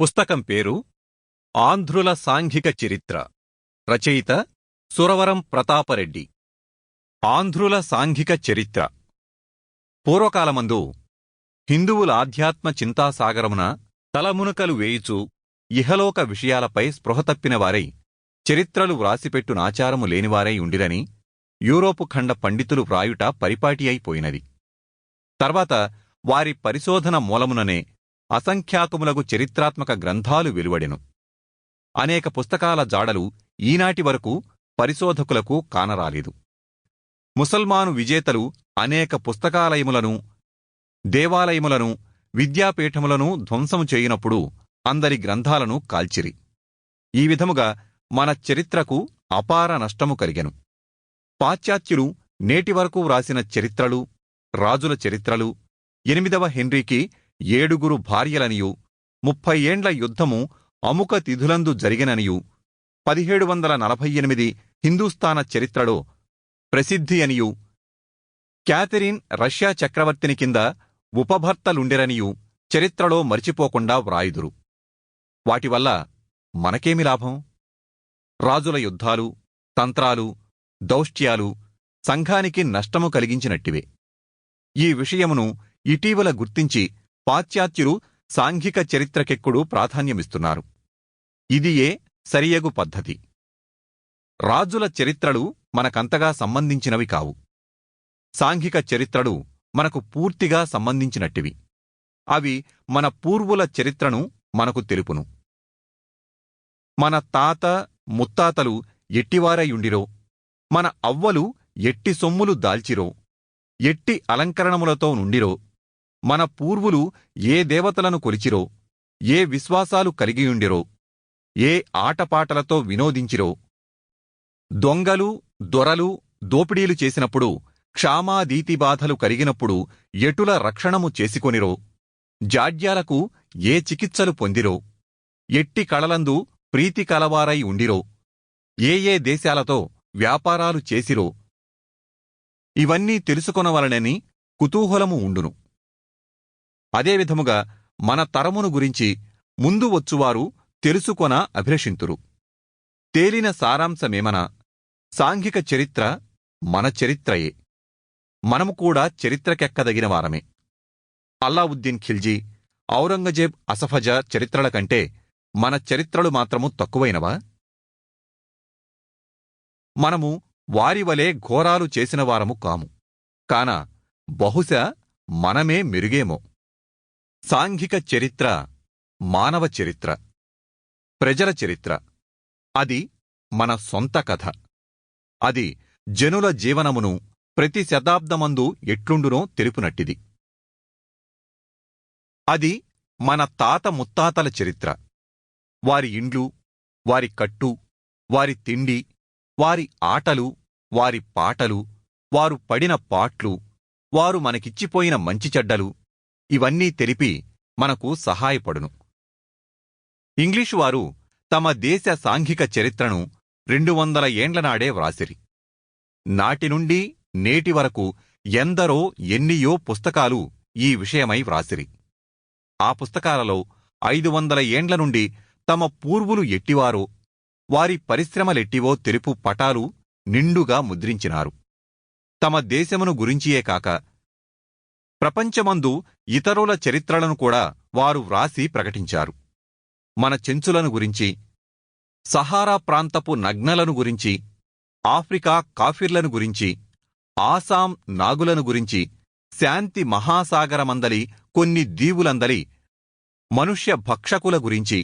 పుస్తకం పేరు ఆంధ్రుల సాంఘిక చరిత్ర. రచయిత సురవరం ప్రతాపరెడ్డి. ఆంధ్రుల సాంఘిక చరిత్ర. పూర్వకాలమందు హిందువుల ఆధ్యాత్మ చింతాసాగరమున తలమునకలు వేయుచు ఇహలోక విషయాలపై స్పృహ తప్పినవారై చరిత్రలు వ్రాసిపెట్టునాచారము లేనివారై ఉండిరని యూరోపు ఖండ పండితులు వ్రాయుట పరిపాటి అయిపోయినది తర్వాత వారి పరిశోధన మూలముననే అసంఖ్యాకములగు చరిత్రాత్మక గ్రంథాలు వెలువడెను. అనేక పుస్తకాల జాడలు ఈనాటి వరకు పరిశోధకులకు కానరాలేదు. ముసల్మాను విజేతలు అనేక పుస్తకాలయములను దేవాలయములను విద్యాపీఠములను ధ్వంసము చేయునప్పుడు అందరి గ్రంథాలను కాల్చిరి. ఈ విధముగా మన చరిత్రకు అపార నష్టము కలిగెను. పాశ్చాత్యులు నేటి వరకు వ్రాసిన చరిత్రలు రాజుల చరిత్రలు ఎనిమిదవ హెన్రీకి ఏడుగురు భార్యలనియు ముప్పై ఏండ్ల యుద్ధము అముక తిథులందు జరిగిననియు పదిహేడు వందల నలభై ఎనిమిది హిందూస్థాన చరిత్రలో ప్రసిద్ధి అనియు క్యాథరిన్ రష్యా చక్రవర్తిని కింద ఉపభర్తలుండెరనియు చరిత్రలో మరిచిపోకుండా వ్రాయుదురు. వాటివల్ల మనకేమి లాభం? రాజుల యుద్ధాలు తంత్రాలు దౌష్ట్యాలు సంఘానికి నష్టము కలిగించినట్టివే. ఈ విషయమును ఇటీవల గుర్తించి పాశ్చాత్యులు సాంఘిక చరిత్రకెక్కుడు ప్రాధాన్యమిస్తున్నారు. ఇదియే సరియగు పద్ధతి? రాజుల చరిత్రలు మనకంతగా సంబంధించినవి కావు. సాంఘిక చరిత్రలు మనకు పూర్తిగా సంబంధించినట్టివి. అవి మన పూర్వుల చరిత్రను మనకు తెలుపును. మన తాత ముత్తాతలు ఎట్టివారయుండిరో మన అవ్వలు ఎట్టి సొమ్ములు దాల్చిరో ఎట్టి అలంకరణములతో నుండిరో మన పూర్వులు ఏ దేవతలను కొలిచిరో ఏ విశ్వాసాలు కలిగియుండిరో ఏ ఆటపాటలతో వినోదించిరో. దొంగలు దొరలు దోపిడీలు చేసినప్పుడు క్షామాదీతిబాధలు కలిగినప్పుడు ఎటుల రక్షణము చేసుకొనిరో జాడ్యాలకు ఏ చికిత్సలు పొందిరో ఎట్టి కళలందు ప్రీతి కలవారై ఉండిరో ఏ ఏ దేశాలతో వ్యాపారాలు చేసిరో. ఇవన్నీ తెలుసుకొనవలనని కుతూహలము ఉండును. అదేవిధముగా మన తరమును గురించి ముందు వచ్చువారు తెలుసుకొన అభిలషింతురు. తేలిన సారాంశమేమన సాంఘిక చరిత్ర మన చరిత్రయే. మనము కూడా చరిత్రకెక్కదగిన వారమే. అల్లావుద్దీన్ ఖిల్జీ ఔరంగజేబ్ అసఫజ చరిత్రల కంటే మన చరిత్రలు మాత్రము తక్కువైనవా? మనము వారివలే ఘోరాలు చేసినవారము కాము. కాన బహుశా మనమే మెరుగేమో. సాంఘిక చరిత్ర మానవ చరిత్ర ప్రజల చరిత్ర. అది మన సొంత కథ. అది జనుల జీవనమును ప్రతి శతాబ్దమందు ఎట్లుండునో తెలుపునట్టిది. అది మన తాత ముత్తాతల చరిత్ర. వారి ఇండ్లు వారి కట్టు వారి తిండి వారి ఆటలు వారి పాటలు వారు పడిన పాట్లు వారు మనకిచ్చిపోయిన మంచి చెడ్డలు ఇవన్నీ తెలిపి మనకు సహాయపడును. ఇంగ్లీషు వారు తమ దేశ సాంఘిక చరిత్రను రెండు వందల ఏండ్లనాడే వ్రాసిరి. నాటి నుండి నేటి వరకు ఎందరో ఎన్నియో పుస్తకాలు ఈ విషయమై వ్రాసిరి. ఆ పుస్తకాలలో ఐదు వందల ఏండ్ల నుండి తమ పూర్వులు ఎట్టివారో వారి పరిశ్రమలెట్టివో తెలుపు పటాలు నిండుగా ముద్రించినారు. తమ దేశమును గురించియే కాక ప్రపంచమందు ఇతరుల చరిత్రలను కూడా వారు వ్రాసి ప్రకటించారు. మన చెంచులను గురించి సహారా ప్రాంతపు నగ్నలను గురించి ఆఫ్రికా కాఫిర్లను గురించి ఆసాం నాగులను గురించి శాంతి మహాసాగరమందలి కొన్ని దీవులందలి మనుష్య భక్షకుల గురించి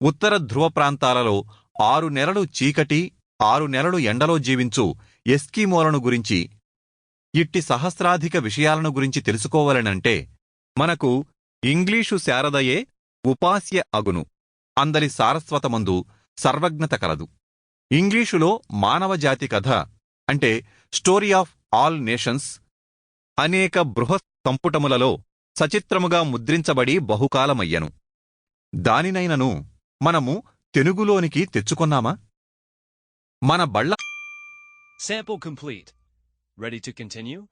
ఉత్తర ధ్రువ ప్రాంతాలలో ఆరు నెలలు చీకటి ఆరు నెలలు ఎండలో జీవించు ఎస్కీమోలను గురించి ఇట్టి సహస్రాధిక విషయాలను గురించి తెలుసుకోవాలనంటే మనకు ఇంగ్లీషు శారదయే ఉపాస్య అగును. అందరి సారస్వతమందు సర్వజ్ఞత కలదు. ఇంగ్లీషులో మానవజాతి కథ అంటే స్టోరీ ఆఫ్ ఆల్ నేషన్స్ అనేక బృహత్ సంపుటములలో సచిత్రముగా ముద్రించబడి బహుకాలమయ్యను. దానినైనను మనము తెలుగులోనికి తెచ్చుకొన్నామా? మన బళ్ళ Sample complete. Ready to continue?